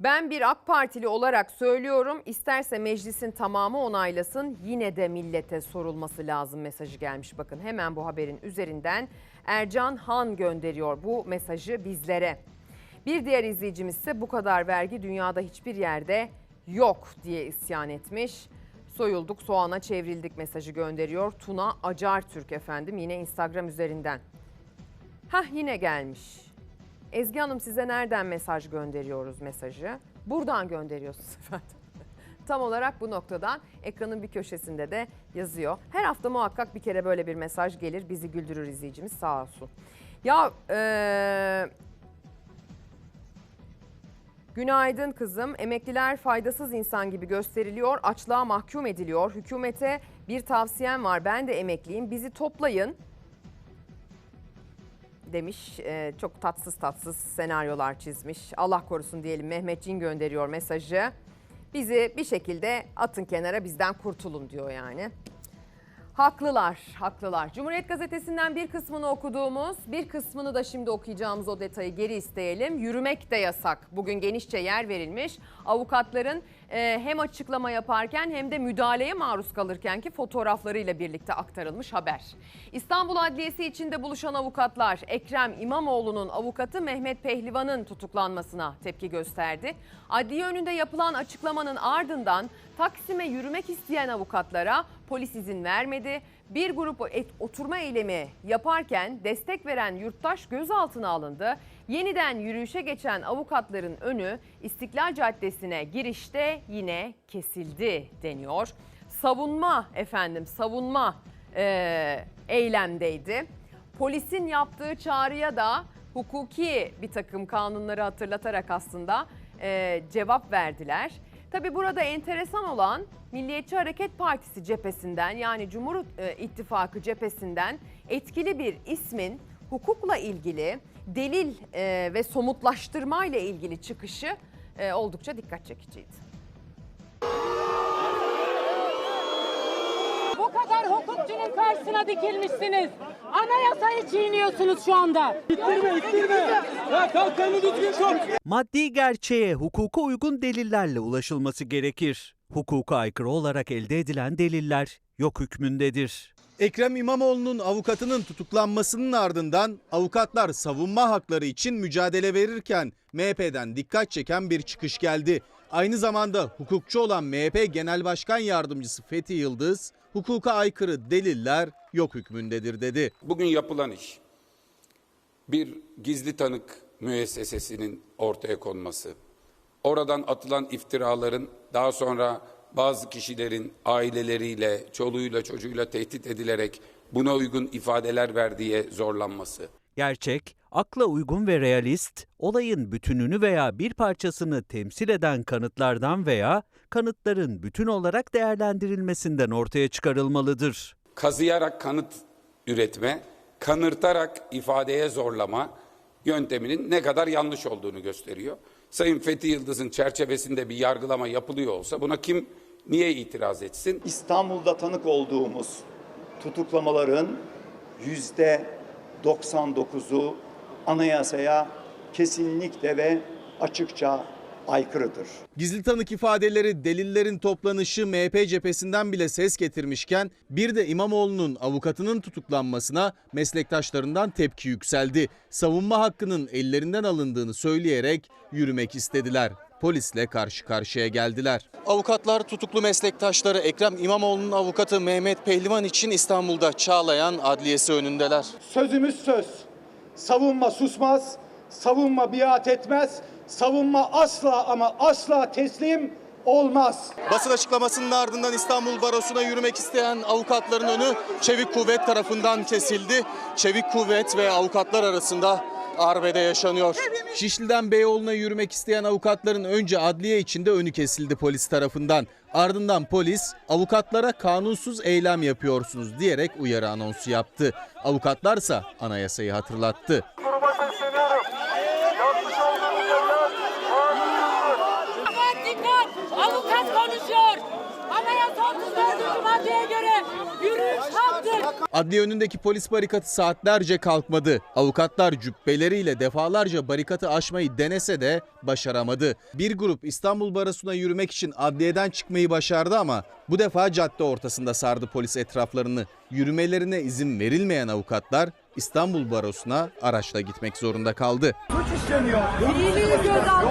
Ben bir AK Partili olarak söylüyorum isterse meclisin tamamı onaylasın yine de millete sorulması lazım mesajı gelmiş. Bakın hemen bu haberin üzerinden Ercan Han gönderiyor bu mesajı bizlere. Bir diğer izleyicimiz ise bu kadar vergi dünyada hiçbir yerde yok diye isyan etmiş. Soyulduk soğana çevrildik mesajı gönderiyor. Tuna Acar Türk efendim yine Instagram üzerinden. Hah yine gelmiş. Ezgi Hanım size nereden mesaj gönderiyoruz mesajı? Buradan gönderiyorsunuz efendim. Tam olarak bu noktadan ekranın bir köşesinde de yazıyor. Her hafta muhakkak bir kere böyle bir mesaj gelir. Bizi güldürür izleyicimiz sağ olsun. Ya eee Günaydın kızım. Emekliler faydasız insan gibi gösteriliyor, açlığa mahkum ediliyor. Hükümete bir tavsiyem var. Ben de emekliyim. Bizi toplayın demiş. Ee, çok tatsız tatsız senaryolar çizmiş. Allah korusun diyelim Mehmetçin gönderiyor mesajı. Bizi bir şekilde atın kenara bizden kurtulun diyor yani. Haklılar, haklılar. Cumhuriyet Gazetesi'nden bir kısmını okuduğumuz, bir kısmını da şimdi okuyacağımız o detayı geri isteyelim. Yürümek de yasak. Bugün genişçe yer verilmiş. Avukatların e, hem açıklama yaparken hem de müdahaleye maruz kalırken ki fotoğraflarıyla birlikte aktarılmış haber. İstanbul Adliyesi içinde buluşan avukatlar Ekrem İmamoğlu'nun avukatı Mehmet Pehlivan'ın tutuklanmasına tepki gösterdi. Adliye önünde yapılan açıklamanın ardından Taksim'e yürümek isteyen avukatlara polis izin vermedi. Bir grup et- oturma eylemi yaparken destek veren yurttaş gözaltına alındı. Yeniden yürüyüşe geçen avukatların önü İstiklal Caddesi'ne girişte yine kesildi deniyor. Savunma efendim savunma eee, eylemdeydi. Polisin yaptığı çağrıya da hukuki bir takım kanunları hatırlatarak aslında eee, cevap verdiler. Tabi burada enteresan olan Milliyetçi Hareket Partisi cephesinden yani Cumhur e, İttifakı cephesinden etkili bir ismin hukukla ilgili delil e, ve somutlaştırma ile ilgili çıkışı e, oldukça dikkat çekiciydi. Kadar hukukçunun karşısına dikilmişsiniz. Anayasayı çiğniyorsunuz şu anda. İttirme ittirme. Ya kalkanı düzgün tut. Maddi gerçeğe hukuka uygun delillerle ulaşılması gerekir. Hukuka aykırı olarak elde edilen deliller yok hükmündedir. Ekrem İmamoğlu'nun avukatının tutuklanmasının ardından avukatlar savunma hakları için mücadele verirken MHP'den dikkat çeken bir çıkış geldi. Aynı zamanda hukukçu olan MHP Genel Başkan Yardımcısı Fethi Yıldız, hukuka aykırı deliller yok hükmündedir dedi. Bugün yapılan iş bir gizli tanık müessesesinin ortaya konması. Oradan atılan iftiraların daha sonra bazı kişilerin aileleriyle, çoluğuyla, çocuğuyla tehdit edilerek buna uygun ifadeler verdiği zorlanması. Gerçek, akla uygun ve realist, olayın bütününü veya bir parçasını temsil eden kanıtlardan veya kanıtların bütün olarak değerlendirilmesinden ortaya çıkarılmalıdır. Kazıyarak kanıt üretme, kanırtarak ifadeye zorlama yönteminin ne kadar yanlış olduğunu gösteriyor. Sayın Fethi Yıldız'ın çerçevesinde bir yargılama yapılıyor olsa buna kim niye itiraz etsin? İstanbul'da tanık olduğumuz tutuklamaların yüzde 99'u anayasaya kesinlikle ve açıkça aykırıdır. Gizli tanık ifadeleri, delillerin toplanışı MHP cephesinden bile ses getirmişken bir de İmamoğlu'nun avukatının tutuklanmasına meslektaşlarından tepki yükseldi. Savunma hakkının ellerinden alındığını söyleyerek yürümek istediler. Polisle karşı karşıya geldiler. Avukatlar tutuklu meslektaşları Ekrem İmamoğlu'nun avukatı Mehmet Pehlivan için İstanbul'da Çağlayan Adliyesi önündeler. Sözümüz söz. Savunma susmaz, savunma biat etmez, savunma asla ama asla teslim olmaz. Basın açıklamasının ardından İstanbul Barosu'na yürümek isteyen avukatların önü Çevik Kuvvet tarafından kesildi. Çevik Kuvvet ve avukatlar arasında arbede yaşanıyor. Şişli'den Beyoğlu'na yürümek isteyen avukatların önce adliye içinde önü kesildi polis tarafından. Ardından polis avukatlara kanunsuz eylem yapıyorsunuz diyerek uyarı anonsu yaptı. Avukatlarsa anayasayı hatırlattı. 34. maddeye göre yürüyüş haktır. Adliye önündeki polis barikatı saatlerce kalkmadı. Avukatlar cübbeleriyle defalarca barikatı aşmayı denese de başaramadı. Bir grup İstanbul Barosu'na yürümek için adliyeden çıkmayı başardı ama bu defa cadde ortasında sardı polis etraflarını. Yürümelerine izin verilmeyen avukatlar İstanbul Barosu'na araçla gitmek zorunda kaldı. İyiliği göz aldı.